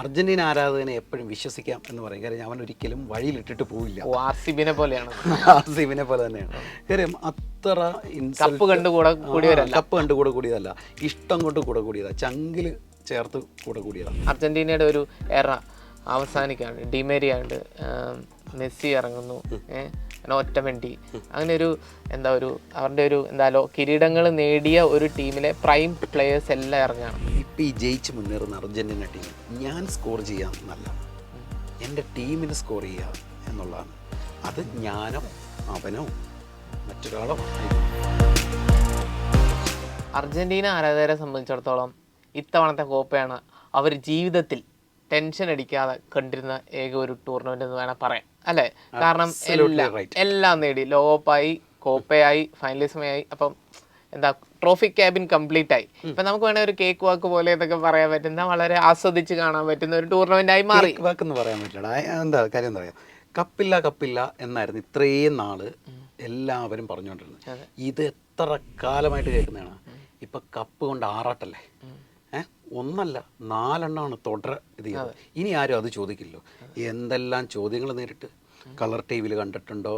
Argentina ആരാധകനെ എപ്പോഴും വിശ്വസിക്കാം എന്ന് പറയും. കാര്യം അവൻ ഒരിക്കലും വഴിയിലിട്ടിട്ട് പോവില്ല. ആർ സി ബിനെ പോലെയാണ്. ആർ സി ബിനെ പോലെ തന്നെയാണ്. കാര്യം അത്ര കപ്പ് കണ്ട് കൂടെ ആ, കപ്പ് കണ്ടുകൂടെ കൂടിയതല്ല. ഇഷ്ടം കൊണ്ട് കൂടെ കൂടിയതാ. ചങ്കിൽ ചേർത്ത് കൂടെ കൂടിയതാണ് അർജന്റീനയുടെ ഒരു എറ അവസാനിക്കാണ് ഡിമേരിയാണ്ട് മെസ്സി ഇറങ്ങുന്നു. ഏഹ് ഒറ്റമെണ്ടി അങ്ങനെ ഒരു എന്താ ഒരു അവരുടെ ഒരു എന്താലോ കിരീടങ്ങൾ നേടിയ ഒരു ടീമിലെ പ്രൈം പ്ലേയേഴ്സ് എല്ലാം ഇറങ്ങണം ഇപ്പം ഈ ജയിച്ച് മുന്നേറുന്ന അർജന്റീന ടീം ഞാൻ സ്കോർ ചെയ്യാമെന്നല്ല എന്റെ ടീമിന് സ്കോർ ചെയ്യാം എന്നുള്ളതാണ്. അത് ഞാനോ അവനോ മറ്റൊരാളോ അർജന്റീന ആരാധകരെ സംബന്ധിച്ചിടത്തോളം ഇത്തവണത്തെ കോപ്പയാണ് അവർ ജീവിതത്തിൽ ടെൻഷൻ അടിക്കാതെ കണ്ടിരുന്ന ഏക ഒരു ടൂർണമെന്റ് എന്ന് വേണം പറയാം. അല്ലേ? കാരണം എല്ലാം എല്ലാം നേടി. ലോകകപ്പായി കോപ്പയായി ഫൈനലിസമായി അപ്പം എന്താ ട്രോഫി ക്യാബിൻ കംപ്ലീറ്റ് ആയി. ഇപ്പൊ നമുക്ക് വേണേ ഒരു കേക്ക് വാക്ക് പോലെ എന്നൊക്കെ പറയാൻ പറ്റുന്ന വളരെ ആസ്വദിച്ച് കാണാൻ പറ്റുന്ന ഒരു ടൂർണമെന്റ് ആയി മാറി. കേക്ക് വാക്കെന്ന് പറയാൻ പറ്റില്ല എന്താ കാര്യം എന്താ പറയുക കപ്പില്ല കപ്പില്ല എന്നായിരുന്നു ഇത്രയും നാൾ എല്ലാവരും പറഞ്ഞുകൊണ്ടിരുന്നത്. ഇത് എത്ര കാലമായിട്ട് കേൾക്കുന്നതാണ്? ഇപ്പൊ കപ്പ് കൊണ്ട് ആറാട്ടല്ലേ? ഒന്നല്ല നാലെണ്ണമാണ് തുടർ ഇത് ചെയ്തത്. ഇനി ആരും അത് ചോദിക്കില്ലോ എന്തെല്ലാം ചോദ്യങ്ങൾ നേരിട്ട്? കളർ ടി വിയിൽ കണ്ടിട്ടുണ്ടോ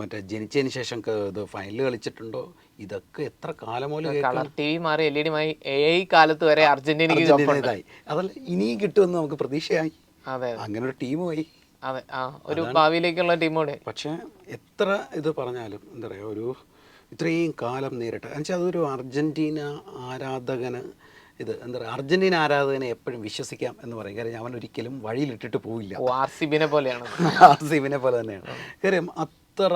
മറ്റേ ജനിച്ചതിന് ശേഷം ഇത് ഫൈനൽ കളിച്ചിട്ടുണ്ടോ? ഇതൊക്കെ എത്ര കാലം കളർ ടി വി മാറി എൽ ഇ ഡി മായി ഏ കാലത്ത് വരെ അർജന്റീനയ്ക്ക് ഇതായി. അതല്ല ഇനിയും കിട്ടുമെന്ന് നമുക്ക് പ്രതീക്ഷയായി. അതെ അങ്ങനെ ഒരു ടീമുമായി അതെ ആ ഒരു ഭാവിയിലേക്കുള്ള ടീമോടെ പക്ഷേ എത്ര ഇത് പറഞ്ഞാലും എന്താ പറയുക ഒരു ഇത്രയും കാലം നേരിട്ട്. എന്നുവെച്ചാൽ അതൊരു അർജന്റീന ആരാധകന് ഇത് എന്താ പറയുക അർജന്റീന ആരാധകനെ എപ്പോഴും വിശ്വസിക്കാം എന്ന് പറയും. കാര്യം അവൻ ഒരിക്കലും വഴിയിലിട്ടിട്ട് പോവില്ല. ആർ സി ബിനെ പോലെയാണ്. ആസിഫിനെ പോലെ തന്നെയാണ്. കാര്യം അത്ര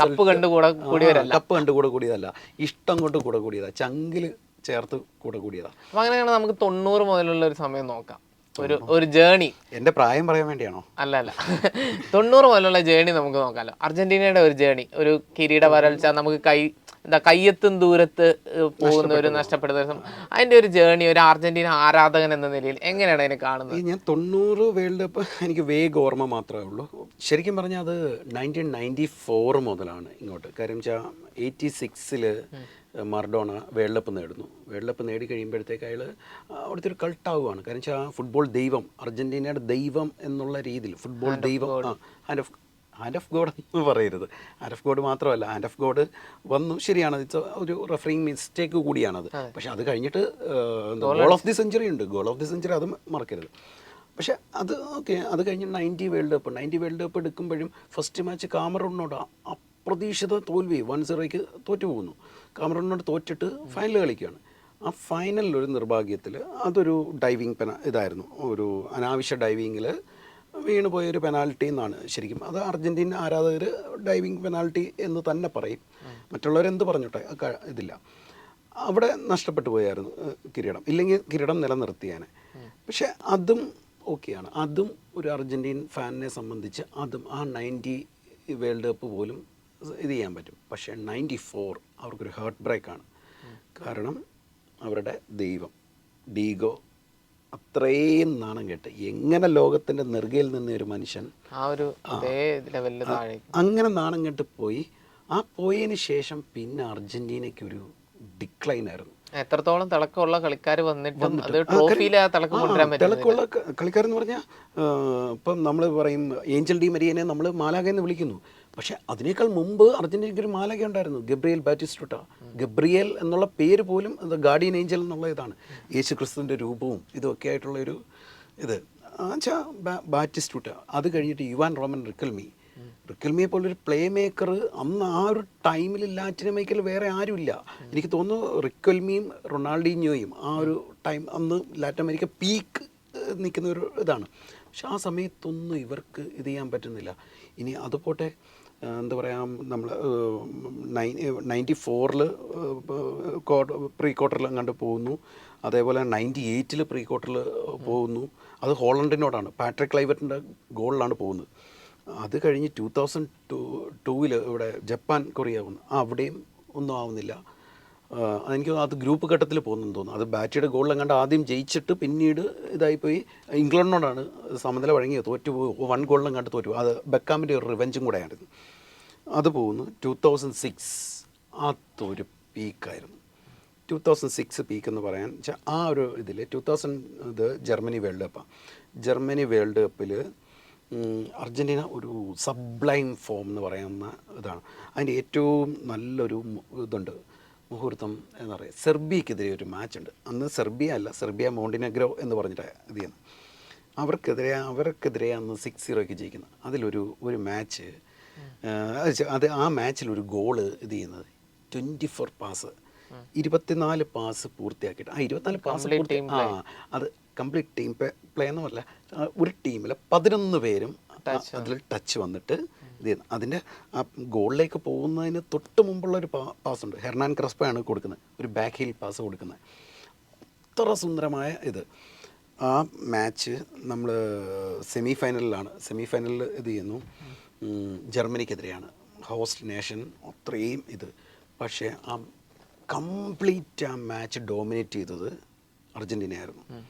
കപ്പ് കണ്ട് കൂടെ ആ, കപ്പ് കണ്ട് കൂടെ കൂടിയതല്ല. ഇഷ്ടം കൊണ്ട് കൂടെ കൂടിയതാ. ചങ്കിൽ ചേർത്ത് കൂടെ കൂടിയതാ. അപ്പൊ അങ്ങനെയാണെങ്കിൽ നമുക്ക് തൊണ്ണൂറ് മുതലുള്ള ഒരു സമയം നോക്കാം. ഒരു ഒരു ജേണി എന്റെ പ്രായം പറയാൻ വേണ്ടിയാണോ? അല്ല അല്ല. തൊണ്ണൂറ് മുതലുള്ള ജേണി നമുക്ക് നോക്കാമല്ലോ അർജന്റീനയുടെ ഒരു ജേണി ഒരു കിരീട വരൾച്ച നമുക്ക് കൈ എന്താ കയ്യെത്തും ദൂരത്ത് പോകുന്ന ഒരു നഷ്ടപ്പെടുന്ന ദിവസം അതിന്റെ അതിന്റെ ഒരു ജേണി ഒരു അർജന്റീന ആരാധകൻ എന്ന നിലയിൽ എങ്ങനെയാണ് അതിനെ കാണുന്നത്? ഞാൻ തൊണ്ണൂറ് വേൾഡ് കപ്പ് എനിക്ക് വേഗ ഓർമ്മ മാത്രമേ ഉള്ളൂ. ശരിക്കും പറഞ്ഞാൽ അത് നയന്റീൻ നയന്റി ഫോർ മുതലാണ് ഇങ്ങോട്ട്. കാര്യം വെച്ചാൽ എയ്റ്റി സിക്സിൽ മർഡോണ വേൾഡ് കപ്പ് നേടുന്നു. വേൾഡ് കപ്പ് നേടി കഴിയുമ്പോഴത്തേക്ക് അയാൾ അവിടുത്തെ ഒരു കൾട്ടാവുകയാണ് കാരണം വെച്ചാൽ ഫുട്ബോൾ ദൈവം അർജന്റീനയുടെ ദൈവം എന്നുള്ള രീതിയിൽ ഫുട്ബോൾ ദൈവം ആ ഹാൻഡ് ഹാൻഡ് ഓഫ് ഗോഡ് എന്ന് പറയരുത്. ഹാൻഡ് ഓഫ് ഗോഡ് മാത്രമല്ല ഹാൻഡ് ഓഫ് ഗോഡ് വന്നു ശരിയാണ്. ഒരു റെഫറിങ് മിസ്റ്റേക്ക് കൂടിയാണത്. പക്ഷെ അത് കഴിഞ്ഞിട്ട് ഗോൾ ഓഫ് ദി സെഞ്ചുറി ഉണ്ട്. ഗോൾ ഓഫ് ദി സെഞ്ചുറി അത് മറക്കരുത്. പക്ഷെ അത് ഓക്കെ അത് കഴിഞ്ഞ് ninety world cup ninety world cup എടുക്കുമ്പോഴും ഫസ്റ്റ് മാച്ച് കാമറൂണിനോട് അപ്രതീക്ഷിത തോൽവി വൺ സീറോയ്ക്ക് തോറ്റു പോകുന്നു കാമറൂണിനോട് തോറ്റിട്ട് ഫൈനൽ കളിക്കുകയാണ്. ആ ഫൈനലിൽ ഒരു നിർഭാഗ്യത്തിൽ അതൊരു ഡൈവിങ് പെന ഇതായിരുന്നു. ഒരു അനാവശ്യ ഡൈവിങ്ങിൽ വീണ് പോയൊരു പെനാൽറ്റി എന്നാണ് ശരിക്കും. അത് അർജന്റീന ആരാധകർ ഡൈവിങ് പെനാൽറ്റി എന്ന് തന്നെ പറയും. മറ്റുള്ളവരെന്ത് പറഞ്ഞോട്ടെ ഇതില്ല. അവിടെ നഷ്ടപ്പെട്ടു പോയായിരുന്നു കിരീടം. ഇല്ലെങ്കിൽ കിരീടം നിലനിർത്തിയാണ് പക്ഷെ അതും ഓക്കെയാണ് അതും ഒരു അർജന്റീൻ ഫാനിനെ സംബന്ധിച്ച് അതും ആ നയന്റി വേൾഡ് കപ്പ് പോലും ഇത് ചെയ്യാൻ പറ്റും. പക്ഷേ നയന്റി ഫോർ അവർക്കൊരു ഹാർട്ട് ബ്രേക്കാണ് കാരണം അവരുടെ ദൈവം ഡീഗോ അത്രയും നാണം കേട്ട്. എങ്ങനെ ലോകത്തിന്റെ നെറുകയിൽ നിന്ന് ഒരു മനുഷ്യൻ ആ ഒരു അങ്ങനെ നാണം കേട്ട് പോയി. ആ പോയതിന് ശേഷം പിന്നെ അർജന്റീനയ്ക്ക് ഒരു ഡിക്ലൈൻ ആയിരുന്നു. എത്രത്തോളം തിളക്കമുള്ള കളിക്കാർ വന്നിട്ടും അത് ട്രോഫിയിൽ എന്ന് തിളക്കം കൊണ്ടുവരാൻ പറ്റും തിളക്കമുള്ള കളിക്കാരെന്ന് പറഞ്ഞാൽ ഇപ്പം നമ്മൾ പറയും ഏഞ്ചൽ ഡി മരിയനെ നമ്മൾ മാലാഗ എന്ന് വിളിക്കുന്നു. പക്ഷെ അതിനേക്കാൾ മുമ്പ് അർജന്റീനയ്ക്ക് ഒരു മാലാഗ ഉണ്ടായിരുന്നു ഗബ്രിയൽ ബാറ്റിസ്റ്റുട്ട. ഗബ്രിയേൽ എന്നുള്ള പേര് പോലും അത് ഗാർഡിയൻ ഏഞ്ചൽ എന്നുള്ള ഇതാണ്. യേശു ക്രിസ്തുവിന്റെ രൂപവും ഇതൊക്കെ ആയിട്ടുള്ള ഒരു ഇത്. വെച്ചാൽ ബാറ്റിസ്റ്റുട്ട അത് കഴിഞ്ഞിട്ട് യുവാൻ റോമൻ റിക്കൽമി. റിക്കൽമിയെ പോലൊരു പ്ലേ മേക്കർ അന്ന് ആ ഒരു ടൈമിൽ ലാറ്റിൻ അമേരിക്കയിൽ വേറെ ആരുമില്ല. എനിക്ക് തോന്നുന്നു റിക്കൽമിയും റൊണാൾഡീഞ്ഞോയും ആ ഒരു ടൈം അന്ന് ലാറ്റിൻ അമേരിക്ക പീക്ക് നിൽക്കുന്ന ഒരു ഇതാണ്. പക്ഷെ ആ സമയത്തൊന്നും ഇവർക്ക് ഇത് ചെയ്യാൻ പറ്റുന്നില്ല. ഇനി അതുപോട്ടെ എന്താ പറയുക നമ്മൾ നയന്റി ഫോറിൽ പ്രീ ക്വാർട്ടറിൽ അങ്ങോട്ട് പോകുന്നു. അതേപോലെ നയന്റി എയ്റ്റിൽ പ്രീ ക്വാർട്ടറിൽ പോകുന്നു. അത് ഹോളണ്ടിനോടാണ്. പാട്രിക് ക്ലൈവറ്റിന്റെ ഗോളിലാണ് പോകുന്നത്. അത് കഴിഞ്ഞ് ടൂ തൗസൻഡ് ടു ടൂവിൽ ഇവിടെ ജപ്പാൻ കൊറിയ വന്നു. അവിടെയും ഒന്നും ആവുന്നില്ല. എനിക്ക് അത് ഗ്രൂപ്പ് ഘട്ടത്തിൽ പോകുന്നെന്ന് തോന്നുന്നു. അത് ബാറ്റിയുടെ ഗോളിലെങ്ങാണ്ട് ആദ്യം ജയിച്ചിട്ട് പിന്നീട് ഇതായിപ്പോയി. ഇംഗ്ലണ്ടിനോടാണ് സമനില വഴങ്ങിയത്. തോറ്റുപോയി. വൺ ഗോളിലെങ്ങാണ്ട് തോറ്റു അത് ബെക്കാമിന്റെ ഒരു റിവെഞ്ചും കൂടെ ആയിരുന്നു അത് പോകുന്നു. ടു തൗസൻഡ് സിക്സ് അതൊരു പീക്കായിരുന്നു. ടു തൗസൻഡ് സിക്സ് പീക്ക് എന്ന് പറയാൻ വെച്ചാൽ ആ ഒരു ഇതിൽ ടു തൗസൻഡ് ഇത് ജർമ്മനി വേൾഡ് കപ്പാണ് ജർമ്മനി വേൾഡ് കപ്പിൽ അർജന്റീന ഒരു സബ്ലൈം ഫോം എന്ന് പറയുന്ന ഇതാണ്. അതിന്റെ ഏറ്റവും നല്ലൊരു ഇതുണ്ട് മുഹൂർത്തം എന്ന് പറയുക സെർബിയക്കെതിരെ ഒരു മാച്ച് ഉണ്ട്. അന്ന് സെർബിയ അല്ല സെർബിയ മോണ്ടിനഗ്രോ എന്ന് പറഞ്ഞിട്ട് ഇത് ചെയ്യുന്നത് അവർക്കെതിരെ അവർക്കെതിരെ അന്ന് സിക്സ് സീറോയ്ക്ക് ജയിക്കുന്നത് അതിലൊരു ഒരു മാച്ച് അത് ആ മാച്ചിൽ ഒരു ഗോൾ ഇത് ചെയ്യുന്നത്. Twenty four pass. ഇരുപത്തിനാല് പാസ് പൂർത്തിയാക്കിയിട്ട്. ആ ഇരുപത്തിനാല് പാസ് പൂർത്തി ആ അത് കംപ്ലീറ്റ് ടീം പ്ലേ എന്നല്ല ഒരു ടീമിലെ പതിനൊന്ന് പേരും അതിൽ ടച്ച് വന്നിട്ട് ഇത് ചെയ്യുന്നു അതിന്റെ ആ ഗോളിലേക്ക് പോകുന്നതിന് തൊട്ട് മുമ്പുള്ള ഒരു പാസ് ഉണ്ട്. ഹെർണാൻ ക്രസ്പയാണ് കൊടുക്കുന്നത്. ഒരു ബാക്ക് ഹീൽ പാസ് കൊടുക്കുന്നത്. അത്ര സുന്ദരമായ ഇത്. ആ മാച്ച് നമ്മൾ സെമി ഫൈനലിലാണ് സെമി ഫൈനലിൽ ഇത് ചെയ്യുന്നു. ജർമ്മനിക്കെതിരെയാണ്. ഹോസ്റ്റ് നേഷൻ അത്രയും ഇത്. പക്ഷേ ആ കംപ്ലീറ്റ് ആ മാച്ച് ഡോമിനേറ്റ് ചെയ്തത് അർജന്റീനയായിരുന്നു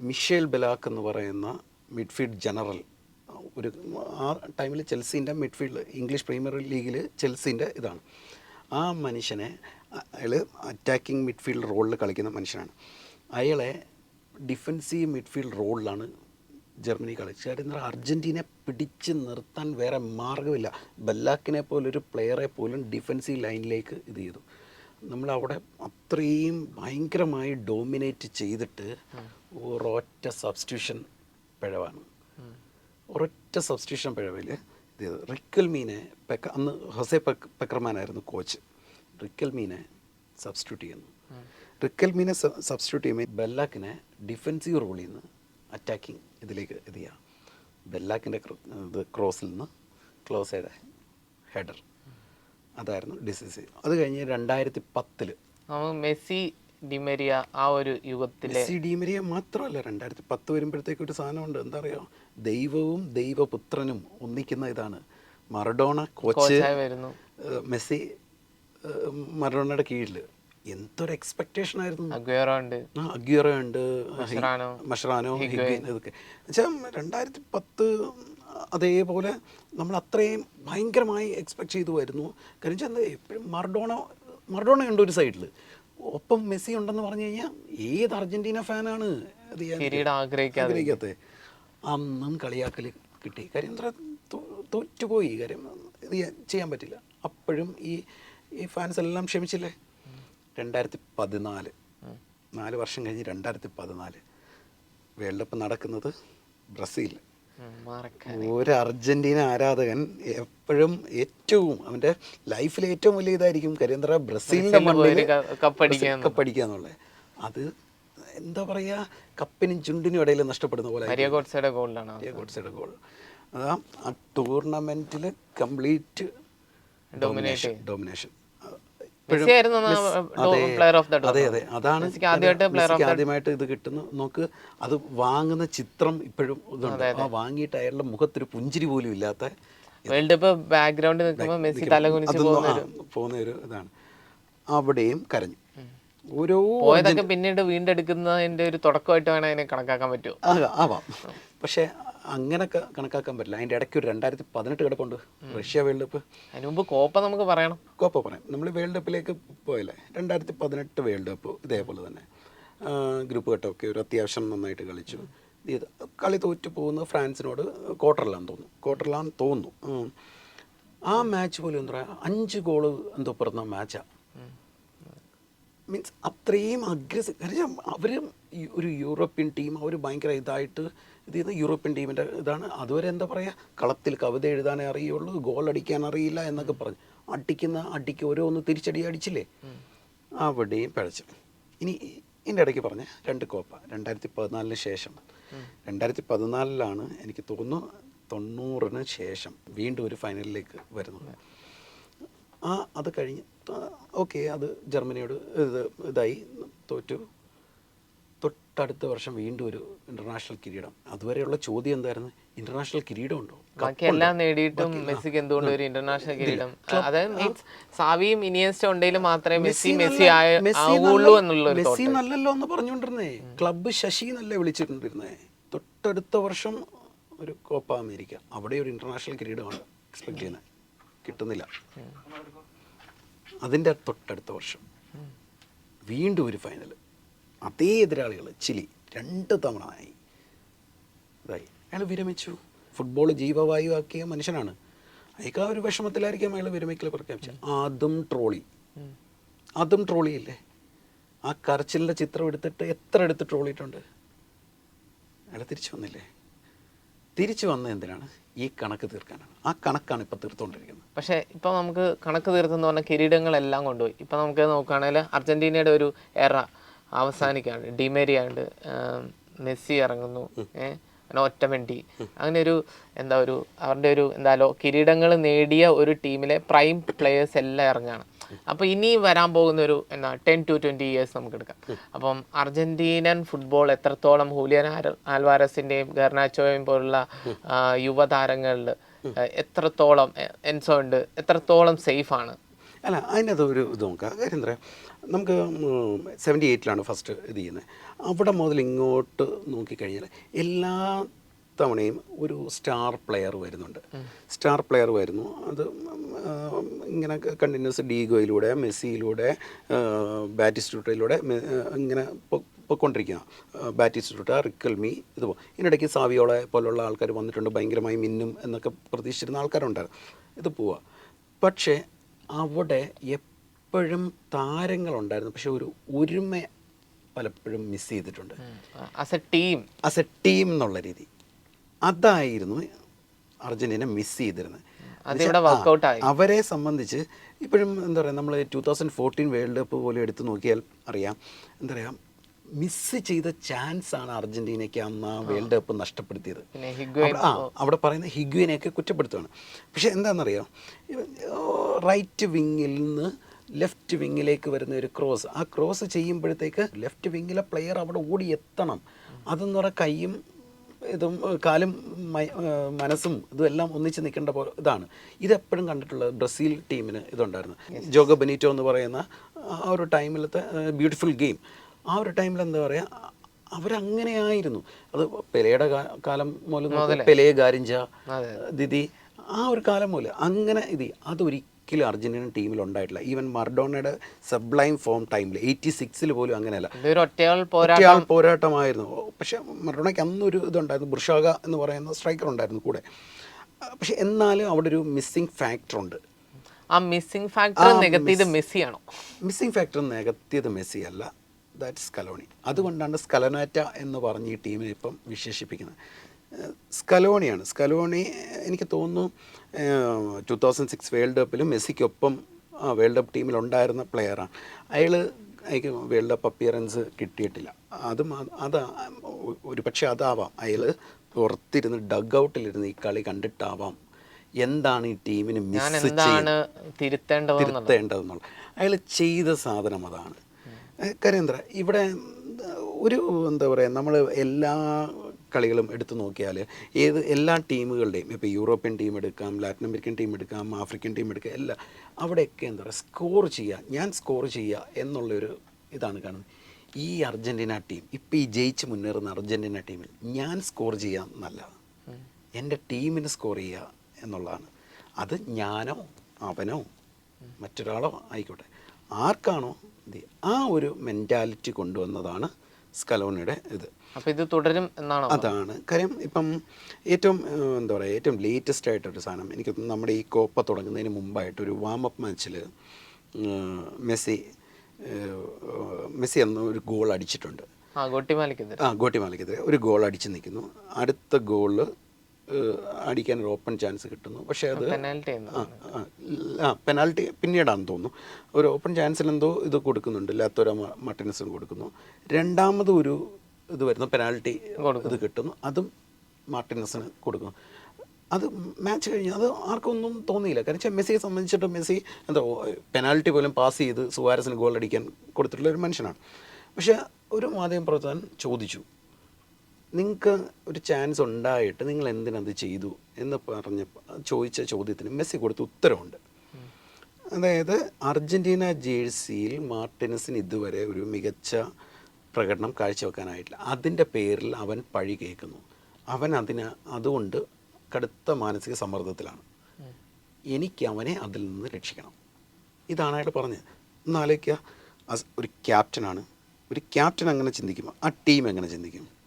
മിഷേൽ ബെലാക്ക് എന്ന് പറയുന്ന മിഡ്ഫീൽഡ് ജനറൽ ഒരു ആ ടൈമിൽ ചെൽസീന്റെ മിഡ്ഫീൽഡ് ഇംഗ്ലീഷ് പ്രീമിയർ ലീഗിൽ ചെൽസീന്റെ ഇതാണ്. ആ മനുഷ്യനെ അയാൾ അറ്റാക്കിംഗ് മിഡ്ഫീൽഡ് റോളിൽ കളിക്കുന്ന മനുഷ്യനാണ്. അയാളെ ഡിഫൻസീവ് മിഡ്ഫീൽഡ് റോളിലാണ് ജർമ്മനി കളിച്ചു എന്താ അർജന്റീനയെ പിടിച്ച് നിർത്താൻ വേറെ മാർഗമില്ല. ബല്ലാക്കിനെ പോലൊരു പ്ലെയറെ പോലും ഡിഫൻസീവ് ലൈനിലേക്ക് ഇത് ചെയ്തു. നമ്മളവിടെ അത്രയും ഭയങ്കരമായി ഡോമിനേറ്റ് ചെയ്തിട്ട് ഒരൊറ്റ സബ്സ്റ്റിറ്റ്യൂഷൻ പിഴവാണ്. ഒരൊറ്റ സബ്സ്റ്റിറ്റ്യൂഷൻ പിഴവിൽ ഇത് ചെയ്തു. റിക്കൽമീനെ പെക്ക അന്ന് ഹൊസെ പെക് പെക്രമാനായിരുന്നു കോച്ച് റിക്കൽമീനെ സബ്സ്റ്റിറ്റ്യൂട്ട് ചെയ്യുന്നു. റിക്കൽമീനെ സബ്സ്റ്റിറ്റ്യൂട്ട് ചെയ്യുമ്പോൾ ബെല്ലാക്കിനെ ഡിഫൻസീവ് റോളിൽ നിന്ന് അറ്റാക്കിങ് ഇതിലേക്ക് ഇത് ചെയ്യാം. ബെല്ലാക്കിന്റെ ഇത് ക്രോസിൽ നിന്ന് ക്ലോസ് ക്ലോസയുടെ ഹെഡർ അതായിരുന്നു ഡിസീസ് അത് കഴിഞ്ഞ് രണ്ടായിരത്തി പത്തിൽ മെസ്സി ഡിമരിയ ആ ഒരു യുഗത്തിലെ മെസ്സി ഡിമരിയ മാത്രമല്ല രണ്ടായിരത്തി പത്ത് വരുമ്പോഴത്തേക്ക് ഒരു സാധനമുണ്ട്. എന്താ പറയുക ദൈവവും ദൈവപുത്രനും ഒന്നിക്കുന്ന ഇതാണ്. മറഡോണ കോച്ച് വരുന്നു. മെസ്സി മറഡോണയുടെ കീഴിൽ എന്തൊരു എക്സ്പെക്ടേഷൻ ആയിരുന്നു. അഗ്യൂറോ ഉണ്ട് മഷറാനോ, ഇതൊക്കെ. വെച്ചാൽ രണ്ടായിരത്തി പത്ത് അതേപോലെ നമ്മൾ അത്രയും ഭയങ്കരമായി എക്സ്പെക്ട് ചെയ്തു വരുന്നു. കാരണം വെച്ചാൽ എന്താ എപ്പോഴും മർഡോണോ മർഡോണ ഉണ്ട് ഒരു സൈഡിൽ ഒപ്പം മെസ്സി ഉണ്ടെന്ന് പറഞ്ഞു കഴിഞ്ഞാൽ ഏത് അർജന്റീന ഫാനാണ് ആഗ്രഹിക്കാത്തത് അന്നും കളിയാക്കൽ കിട്ടി. കാര്യം എന്താ തോറ്റുപോയി. കാര്യം ഇത് ചെയ്യാൻ പറ്റില്ല. അപ്പോഴും ഈ ഈ ഫാൻസ് എല്ലാം ക്ഷമിച്ചില്ലേ? രണ്ടായിരത്തി പതിനാല് നാല് വർഷം കഴിഞ്ഞ് രണ്ടായിരത്തി പതിനാല് വേൾഡ് കപ്പ് നടക്കുന്നത് ബ്രസീൽ. ഒരു അർജന്റീന ആരാധകൻ എപ്പോഴും ഏറ്റവും അവന്റെ ലൈഫിലെ ഏറ്റവും വലിയ ഇതായിരിക്കും കരിയന്ത്ര ബ്രസീലിന്റെ മണ്ണിൽ കപ്പടിക്കുക എന്നുള്ളത്. അത് എന്താ പറയുക കപ്പിനും ചുണ്ടിനും ഇടയിൽ നഷ്ടപ്പെടുന്ന പോലെ ഗോൾഡാണ് ഗോൾ. ആ ടൂർണമെന്റിൽ കംപ്ലീറ്റ് ഡോമിനേഷൻ ഡോമിനേഷൻ അതെ അതെ അതാണ് ആദ്യമായിട്ട് ഇത് കിട്ടുന്നു നോക്ക് അത് വാങ്ങുന്ന ചിത്രം ഇപ്പോഴും ഇതുണ്ട്. ആ വാങ്ങിയിട്ട് അയാളുടെ മുഖത്തൊരു പുഞ്ചിരി പോലും ഇല്ലാത്ത വേൾഡ് കപ്പ് ബാക്ക്ഗ്രൗണ്ടിൽ നിൽക്കുമ്പോൾ മെസ്സി തലകുനിച്ച് പോകുന്ന ഒരു ഇതാണ്. അവിടെയും കരഞ്ഞു. ഓരോ പോയതൊക്കെ പിന്നീട് വീണ്ടെടുക്കുന്നതിന്റെ ഒരു തുടക്കമായിട്ട് വേണം അതിനെ കണക്കാക്കാൻ പറ്റുമോ ആകാം ആവാം. പക്ഷേ അങ്ങനെ കണക്കാക്കാൻ പറ്റില്ല. അതിന്റെ ഇടയ്ക്ക് ഒരു രണ്ടായിരത്തി പതിനെട്ട് കിടപ്പുണ്ട് റഷ്യ വേൾഡ് കപ്പ്. അതിന് മുമ്പ് കോപ്പ നമുക്ക് പറയണം. കോപ്പ പറയാം നമ്മൾ വേൾഡ് കപ്പിലേക്ക് പോയല്ലേ? രണ്ടായിരത്തി പതിനെട്ട് വേൾഡ് കപ്പ് ഇതേപോലെ തന്നെ. ഗ്രൂപ്പ് ഘട്ടമൊക്കെ ഒരു അത്യാവശ്യം നന്നായിട്ട് കളിച്ചു. ഇത് കളി തോറ്റു പോകുന്നത് ഫ്രാൻസിനോട് ക്വാർട്ടറിലാന്ന് തോന്നുന്നു. ക്വാർട്ടറിലാന്ന് തോന്നുന്നു. ആ മാച്ച് പോലും എന്താ പറയുക അഞ്ച് ഗോൾ എന്തോ പറഞ്ഞ മാച്ചാണ് മീൻസ് അത്രയും അഗ്രസീവ് അവർ ഒരു യൂറോപ്യൻ ടീം അവർ ഭയങ്കര ഇതായിട്ട് ഇത് യൂറോപ്യൻ ടീമിന്റെ ഇതാണ്. അതുവരെ എന്താ പറയുക കളത്തിൽ കവിത എഴുതാനേ അറിയുള്ളൂ ഗോൾ അടിക്കാൻ അറിയില്ല എന്നൊക്കെ പറഞ്ഞു. അടിക്കുന്ന അടിക്ക് ഓരോന്ന് തിരിച്ചടി അടിച്ചില്ലേ? അവിടെയും പിഴച്ചു. ഇനി ഇതിന്റെ ഇടയ്ക്ക് പറഞ്ഞ രണ്ട് കോപ്പ രണ്ടായിരത്തി പതിനാലിന് ശേഷം. രണ്ടായിരത്തി പതിനാലിലാണ് എനിക്ക് തോന്നുന്നു തൊണ്ണൂറിന് ശേഷം വീണ്ടും ഒരു ഫൈനലിലേക്ക് വരുന്നത്. ആ അത് കഴിഞ്ഞ് ഓക്കെ അത് ജർമ്മനിയോട് ഇത് ഇതായി തോറ്റു. തൊട്ടടുത്ത വർഷം വീണ്ടും ഒരു ഇന്റർനാഷണൽ കിരീടം. അതുവരെയുള്ള ചോദ്യം എന്തായിരുന്നു? ഇന്റർനാഷണൽ കിരീടം ഉണ്ടോ ബാക്കി എല്ലാം നേടിയിട്ടും മെസ്സിക്ക് എന്തുകൊണ്ട് ഒരു ഇന്റർനാഷണൽ കിരീടം? അതായത് മീൻസ് സാവിയും ഇനിയസ്റ്റ ഉണ്ടെങ്കിലും മാത്രമേ മെസ്സി മെസ്സി ആയുള്ളൂ ആവുള്ളൂ എന്നുള്ള മെസ്സി നല്ലല്ലോ എന്ന് പറഞ്ഞുകൊണ്ടിരുന്നേ. ക്ലബ്ബ് ശശി എന്നല്ലേ വിളിച്ചിട്ടുണ്ടിരുന്നേ. തൊട്ടടുത്ത വർഷം ഒരു കോപ്പ അമേരിക്ക. അവിടെ ഒരു ഇന്റർനാഷണൽ കിരീടമാണ് എക്സ്പെക്ട് ചെയ്യുന്നത് കിട്ടുന്നില്ല. അതിന്റെ തൊട്ടടുത്ത വർഷം വീണ്ടും ഒരു ഫൈനൽ അതേ എതിരാളികൾ ചിലി രണ്ട് തവണ ആയി. ഇതായി. അയാൾ വിരമിച്ചു. ഫുട്ബോൾ ജീവവായു ആക്കിയ മനുഷ്യനാണ്. അയാൾക്ക് ആ ഒരു വിഷമത്തിലായിരിക്കും അയാൾ വിരമിക്കൽ പ്രഖ്യാപിച്ചത്. അതും ട്രോളി. അതും ട്രോളിയില്ലേ? ആ കരച്ചിലിന്റെ ചിത്രം എടുത്തിട്ട് എത്ര എടുത്ത് ട്രോളിയിട്ടുണ്ട്? അയാൾ തിരിച്ചു വന്നില്ലേ? തിരിച്ചു വന്ന എന്തിനാണ്? ഈ കണക്ക് തീർക്കാനാണ്. ആ കണക്കാണ് ഇപ്പം തീർത്തുകൊണ്ടിരിക്കുന്നത് പക്ഷേ ഇപ്പം നമുക്ക് കണക്ക് തീർത്തെന്ന് പറഞ്ഞ കിരീടങ്ങളെല്ലാം കൊണ്ടുപോയി. ഇപ്പം നമുക്ക് നോക്കുകയാണെങ്കിൽ അർജന്റീനയുടെ ഒരു എറ. അവസാനിക്കാണ് ഡിമേരിയാണ്ട് മെസ്സി ഇറങ്ങുന്നു ഏഹ് അങ്ങനെ ഒറ്റമെണ്ടി അങ്ങനെ ഒരു എന്താ ഒരു അവരുടെ ഒരു എന്താലോ കിരീടങ്ങൾ നേടിയ ഒരു ടീമിലെ പ്രൈം പ്ലെയേഴ്സ് എല്ലാം ഇറങ്ങുകയാണ് അപ്പോൾ ഇനി വരാൻ പോകുന്ന ഒരു എന്താ ടെൻ ടു ട്വന്റി ഇയേഴ്സ് നമുക്ക് എടുക്കാം. അപ്പം അർജന്റീനൻ ഫുട്ബോൾ എത്രത്തോളം ഹൂലിയൻ ആൽവാരസിന്റെയും ഗർണാച്ചോയും പോലുള്ള യുവതാരങ്ങളിൽ എത്രത്തോളം എൻസോ ഉണ്ട് എത്രത്തോളം സേഫാണ്? അല്ല അതിനകത്ത് ഒരു ഇത് നോക്കാം. കാര്യം എന്താ നമുക്ക് സെവന്റി എയ്റ്റിലാണ് ഫസ്റ്റ് ഇത് ചെയ്യുന്നത്. അവിടെ മുതൽ ഇങ്ങോട്ട് നോക്കിക്കഴിഞ്ഞാൽ എല്ലാ തവണയും ഒരു സ്റ്റാർ പ്ലെയർ വരുന്നുണ്ട്. സ്റ്റാർ പ്ലെയർ വരുന്നു. അത് ഇങ്ങനെ കണ്ടിന്യൂസ് ഡീഗോയിലൂടെ മെസ്സിയിലൂടെ ബാറ്റിസ്റ്റൂട്ടയിലൂടെ ഇങ്ങനെ പൊയ്ക്കൊണ്ടിരിക്കുക ബാറ്റിസ്റ്റൂട്ട റിക്കൽമി ഇതുപോലെ ഇതിനിടയ്ക്ക് സാവിയോളെ പോലുള്ള ആൾക്കാർ വന്നിട്ടുണ്ട്. ഭയങ്കരമായി മിന്നും എന്നൊക്കെ പ്രതീക്ഷിച്ചിരുന്ന ആൾക്കാരുണ്ടായിരുന്നു. ഇത് പോവുക പക്ഷേ അവിടെ എപ്പോഴും താരങ്ങളുണ്ടായിരുന്നു. പക്ഷെ ഒരു ഒരുമ പലപ്പോഴും മിസ് ചെയ്തിട്ടുണ്ട്. As a team as a team എന്നുള്ള രീതി. അതായിരുന്നു അർജന്റീന മിസ് ചെയ്തിരുന്നത്. അവരെ സംബന്ധിച്ച് ഇപ്പോഴും എന്താ പറയുക നമ്മൾ two thousand fourteen world cup പോലെ എടുത്തു നോക്കിയാൽ അറിയാം. എന്താ പറയുക മിസ് ചെയ്ത ചാൻസ് ആണ് അർജന്റീനയ്ക്ക് അന്ന് ആ വേൾഡ് കപ്പ് നഷ്ടപ്പെടുത്തിയത്. ആ അവിടെ പറയുന്ന ഹിഗ്വിനെയൊക്കെ കുറ്റപ്പെടുത്തുകയാണ് പക്ഷെ എന്താണെന്നറിയോ റൈറ്റ് വിങ്ങിൽ നിന്ന് ലെഫ്റ്റ് വിങ്ങിലേക്ക് വരുന്ന ഒരു ക്രോസ്. ആ ക്രോസ് ചെയ്യുമ്പോഴത്തേക്ക് ലെഫ്റ്റ് വിങ്ങിലെ പ്ലെയർ അവിടെ ഓടി എത്തണം. അതെന്ന് പറഞ്ഞാൽ കൈയും ഇതും കാലും മനസ്സും ഇതുമെല്ലാം ഒന്നിച്ച് നിൽക്കേണ്ട പോലെ ഇതാണ്. ഇതെപ്പോഴും കണ്ടിട്ടുള്ളത് ബ്രസീൽ ടീമിന് ഇതുണ്ടായിരുന്നു. ജോഗ ബെനീറ്റോ എന്ന് പറയുന്ന ആ ഒരു ടൈമിലത്തെ ബ്യൂട്ടിഫുൾ ഗെയിം. ആ ഒരു ടൈമിൽ എന്താ പറയുക അവരങ്ങനെയായിരുന്നു. അത് പെലയുടെ കാലം മൂലം പെലയെ പെലെ ഗാരിഞ്ച ദിദി ആ ഒരു കാലം മൂലം. അങ്ങനെ ഇത് അതൊരിക്കലും അർജന്റീന ടീമിൽ ഉണ്ടായിട്ടില്ല. ഈവൻ മർഡോണയുടെ സബ്ലൈം ഫോം ടൈമിൽ എയ്റ്റി സിക്സിൽ പോലും അങ്ങനെയല്ല. ഒറ്റയാൾ പോരാ ഒറ്റയാൾ പോരാട്ടമായിരുന്നു. പക്ഷെ മർഡോണയ്ക്ക് അന്നൊരു ഇതുണ്ടായിരുന്നു. ബുർഷാഗ എന്ന് പറയുന്ന സ്ട്രൈക്കർ ഉണ്ടായിരുന്നു കൂടെ. പക്ഷെ എന്നാലും അവിടെ ഒരു മിസ്സിംഗ് ഫാക്ടർ ഉണ്ട്. ആ മിസ്സിംഗ് ഫാക്ടർ നികത്തിയത് മെസ്സിയാണോ? മിസ്സിംഗ് ഫാക്ടർ നികത്തിയത് മെസ്സി അല്ല ദാറ്റ് സ്കലോണി അതുകൊണ്ടാണ് സ്കലനാറ്റ എന്ന് പറഞ്ഞ് ഈ ടീമിനെ ഇപ്പം വിശേഷിപ്പിക്കുന്നത്. സ്കലോണിയാണ്. സ്കലോണി എനിക്ക് തോന്നുന്നു ടു തൗസൻഡ് സിക്സ് വേൾഡ് കപ്പിലും മെസ്സിക്കൊപ്പം വേൾഡ് കപ്പ് ടീമിലുണ്ടായിരുന്ന പ്ലെയറാണ്. അയാൾ അയാൾക്ക് വേൾഡ് കപ്പ് അപ്പിയറൻസ് കിട്ടിയിട്ടില്ല. അതും അത് ഒരു പക്ഷേ അതാവാം. അയാൾ പുറത്തിരുന്ന് ഡഗ് ഔട്ടിലിരുന്ന് ഈ കളി കണ്ടിട്ടാവാം എന്താണ് ഈ ടീമിന് മിസ് തിരുത്തേണ്ടതെന്നുള്ള അയാൾ ചെയ്ത സാധനം അതാണ്. കരേന്ദ്ര ഇവിടെ ഒരു എന്താ പറയുക നമ്മൾ എല്ലാ കളികളും എടുത്തു നോക്കിയാൽ ഏത് എല്ലാ ടീമുകളുടെയും ഇപ്പോൾ യൂറോപ്യൻ ടീം എടുക്കാം ലാറ്റിൻ അമേരിക്കൻ ടീം എടുക്കാം ആഫ്രിക്കൻ ടീം എടുക്കാം എല്ലാം അവിടെയൊക്കെ എന്താ പറയുക സ്കോർ ചെയ്യുക ഞാൻ സ്കോർ ചെയ്യുക എന്നുള്ളൊരു ഇതാണ് കാണുന്നത്. ഈ അർജന്റീന ടീം ഇപ്പോൾ ഈ ജയിച്ച് മുന്നേറുന്ന അർജന്റീന ടീമിൽ ഞാൻ സ്കോർ ചെയ്യാൻ നല്ലതാണ്. എന്റെ ടീമിന് സ്കോർ ചെയ്യുക എന്നുള്ളതാണ്. അത് ഞാനോ അവനോ മറ്റൊരാളോ ആയിക്കോട്ടെ. ആർക്കാണോ ആ ഒരു മെന്റാലിറ്റി കൊണ്ടുവന്നതാണ് സ്കലോണിയുടെ ഇത്. അപ്പോൾ ഇത് തുടരും എന്നാണ്? അതാണ്. കാര്യം ഇപ്പം ഏറ്റവും എന്താ പറയുക ഏറ്റവും ലേറ്റസ്റ്റ് ആയിട്ടൊരു സാധനം. എനിക്ക് നമ്മുടെ ഈ കോപ്പ തുടങ്ങുന്നതിന് മുമ്പായിട്ട് ഒരു വാം അപ്പ് മാച്ചിൽ മെസ്സി മെസ്സി എന്ന ഒരു ഗോൾ അടിച്ചിട്ടുണ്ട്. ആ ഗോട്ടിമാലിക്കെതിരെ. ആ ഗോട്ടിമാലയ്ക്കെതിരെ ഒരു ഗോൾ അടിച്ച് നിൽക്കുന്നു. അടുത്ത ഗോൾ അടിക്കാൻ ഒരു ഓപ്പൺ ചാൻസ് കിട്ടുന്നു. പക്ഷേ അത് പെനാൽറ്റി ആ, പെനാൽറ്റി പിന്നീടാണെന്ന് തോന്നുന്നു. ഒരു ഓപ്പൺ ചാൻസിൽ എന്തോ ഇത് കൊടുക്കുന്നുണ്ട്. ലാത്തോര മട്ടൻസിന് കൊടുക്കുന്നു. രണ്ടാമത് ഒരു ഇത് വരുന്നു പെനാൽറ്റി ഇത് കിട്ടുന്നു. അതും മാർട്ടിനസിന് കൊടുക്കുന്നു. അത് മാച്ച് കഴിഞ്ഞ് അത് ആർക്കൊന്നും തോന്നിയില്ല. കാരണം വെച്ചാൽ മെസ്സിയെ സംബന്ധിച്ചിട്ട് മെസ്സി എന്താ പെനാൽറ്റി പോലും പാസ് ചെയ്ത് സുവാരസിന് ഗോൾ അടിക്കാൻ കൊടുത്തിട്ടുള്ള ഒരു മനുഷ്യനാണ്. പക്ഷേ ഒരു മാധ്യമ പ്രവർത്തകൻ ചോദിച്ചു. നിങ്ങൾക്ക് ഒരു ചാൻസ് ഉണ്ടായിട്ട് നിങ്ങൾ എന്തിനത് ചെയ്തു എന്ന് പറഞ്ഞ ചോദിച്ച ചോദ്യത്തിന് മെസ്സി കൊടുത്ത ഉത്തരവുണ്ട്. അതായത് അർജന്റീന ജേഴ്സിയിൽ മാർട്ടിനസിന് ഇതുവരെ ഒരു മികച്ച പ്രകടനം കാഴ്ചവെക്കാനായിട്ടില്ല. അതിന്റെ പേരിൽ അവൻ പഴി കേൾക്കുന്നു. അവൻ അതിന് അതുകൊണ്ട് കടുത്ത മാനസിക സമ്മർദ്ദത്തിലാണ്. എനിക്ക് അവനെ അതിൽ നിന്ന് രക്ഷിക്കണം. ഇതാണ് അയാൾ പറഞ്ഞത്. ഒന്നാലോചിക്കുക ഒരു ക്യാപ്റ്റനാണ് ഒരു ക്യാപ്റ്റൻ അങ്ങനെ ചിന്തിക്കും ആ ടീം എങ്ങനെ ചിന്തിക്കും?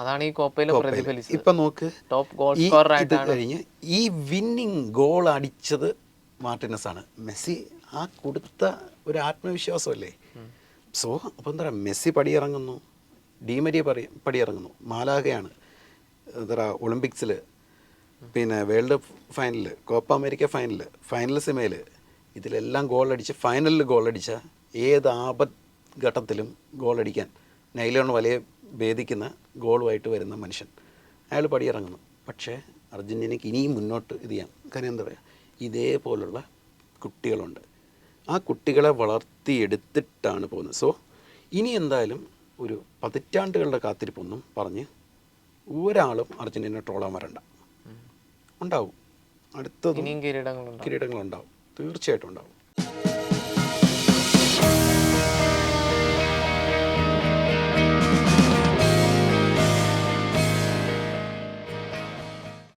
അതാണ് ഈ കോപ്പയിൽ കോപ്പയിൽ. പ്രതിഫലിച്ചത്. ഇപ്പൊ നോക്ക് ടോപ്പ് ഗോൾ സ്കോറർ ആയിട്ടാണ്. കഴിഞ്ഞ് ഈ വിന്നിങ് ഗോൾ അടിച്ചത് മാർട്ടിനസ് ആണ് മെസ്സി ആ കൊടുത്ത ഒരു ആത്മവിശ്വാസമല്ലേ? സോ അപ്പോൾ എന്താ പറയുക മെസ്സി പടിയിറങ്ങുന്നു ഡിമരിയ പടി പടിയിറങ്ങുന്നു മാലാഗയാണ് എന്താ പറയുക ഒളിമ്പിക്സിൽ പിന്നെ വേൾഡ് ഫൈനലിൽ കോപ്പ അമേരിക്ക ഫൈനലിൽ ഫൈനൽ സിമയിൽ ഇതിലെല്ലാം ഗോൾ അടിച്ച് ഫൈനലിൽ ഗോൾ അടിച്ച ഏത് ആപത് ഘട്ടത്തിലും ഗോൾ അടിക്കാൻ നൈലോൺ വലയെ ഭേദിക്കുന്ന ഗോളുമായിട്ട് വരുന്ന മനുഷ്യൻ. അയാൾ പടിയിറങ്ങുന്നു. പക്ഷേ അർജന്റീനയ്ക്ക് ഇനിയും മുന്നോട്ട് ഇത് ചെയ്യാം. കാര്യം എന്താ പറയുക ഇതേപോലുള്ള കുട്ടികളുണ്ട്. ആ കുട്ടികളെ വളർത്തിയെടുത്തിട്ടാണ് പോകുന്നത്. സോ ഇനി എന്തായാലും ഒരു പതിറ്റാണ്ടുകളുടെ കാത്തിരിപ്പൊന്നും പറഞ്ഞ് ഒരാളും അർജന്റീന ട്രോളാൻ വരണ്ട. ഉണ്ടാവും. അടുത്തതും കിരീടങ്ങളുണ്ടാവും. തീർച്ചയായിട്ടും ഉണ്ടാവും.